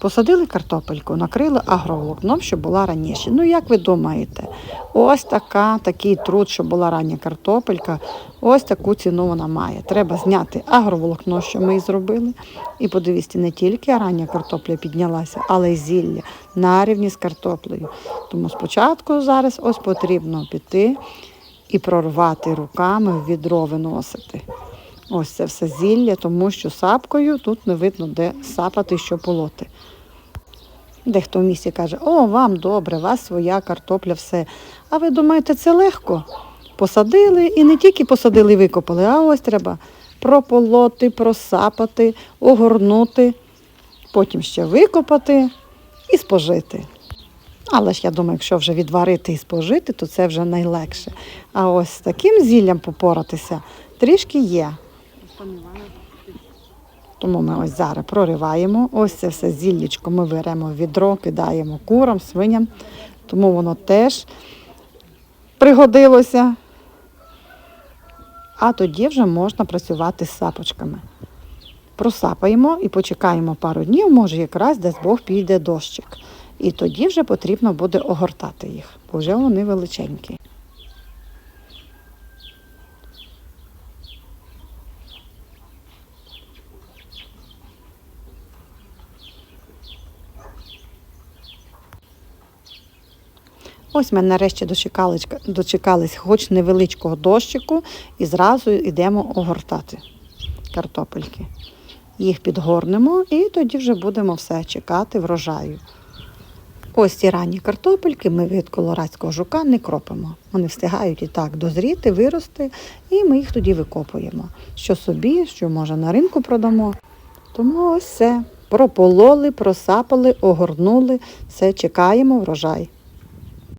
Посадили картопельку, накрили агроволокном, щоб була раніше. Ну, як ви думаєте, ось така, такий труд, щоб була рання картопелька, ось таку ціну вона має. Треба зняти агроволокно, що ми і зробили. І подивіться, не тільки рання картопля піднялася, але й зілля на рівні з картоплею. Тому спочатку зараз ось потрібно піти і прорвати руками в відро виносити. Ось це все зілля, тому що сапкою тут не видно, де сапати, що полоти. Дехто в місті каже, о, вам добре, у вас своя картопля, все. А ви думаєте, це легко? Посадили і не тільки посадили і викопали, а ось треба прополоти, просапати, огорнути, потім ще викопати і спожити. Але ж я думаю, якщо вже відварити і спожити, то це вже найлегше. А ось з таким зіллям попоратися трішки є. Тому ми ось зараз прориваємо. Ось це все зіллячко ми беремо в відро, кидаємо курам, свиням. Тому воно теж пригодилося. А тоді вже можна працювати з сапочками. Просапаємо і почекаємо пару днів, може якраз десь Бог піде дощик. І тоді вже потрібно буде огортати їх, бо вже вони величенькі. Ось ми нарешті дочекались, хоч невеличкого дощику і зразу йдемо огортати картопельки. Їх підгорнемо і тоді вже будемо все чекати врожаю. Ось ці ранні картопельки ми від колорадського жука не кропимо. Вони встигають і так дозріти, вирости, і ми їх тоді викопуємо. Що собі, що може на ринку продамо. Тому ось все. Пропололи, просапали, огорнули, все чекаємо врожай.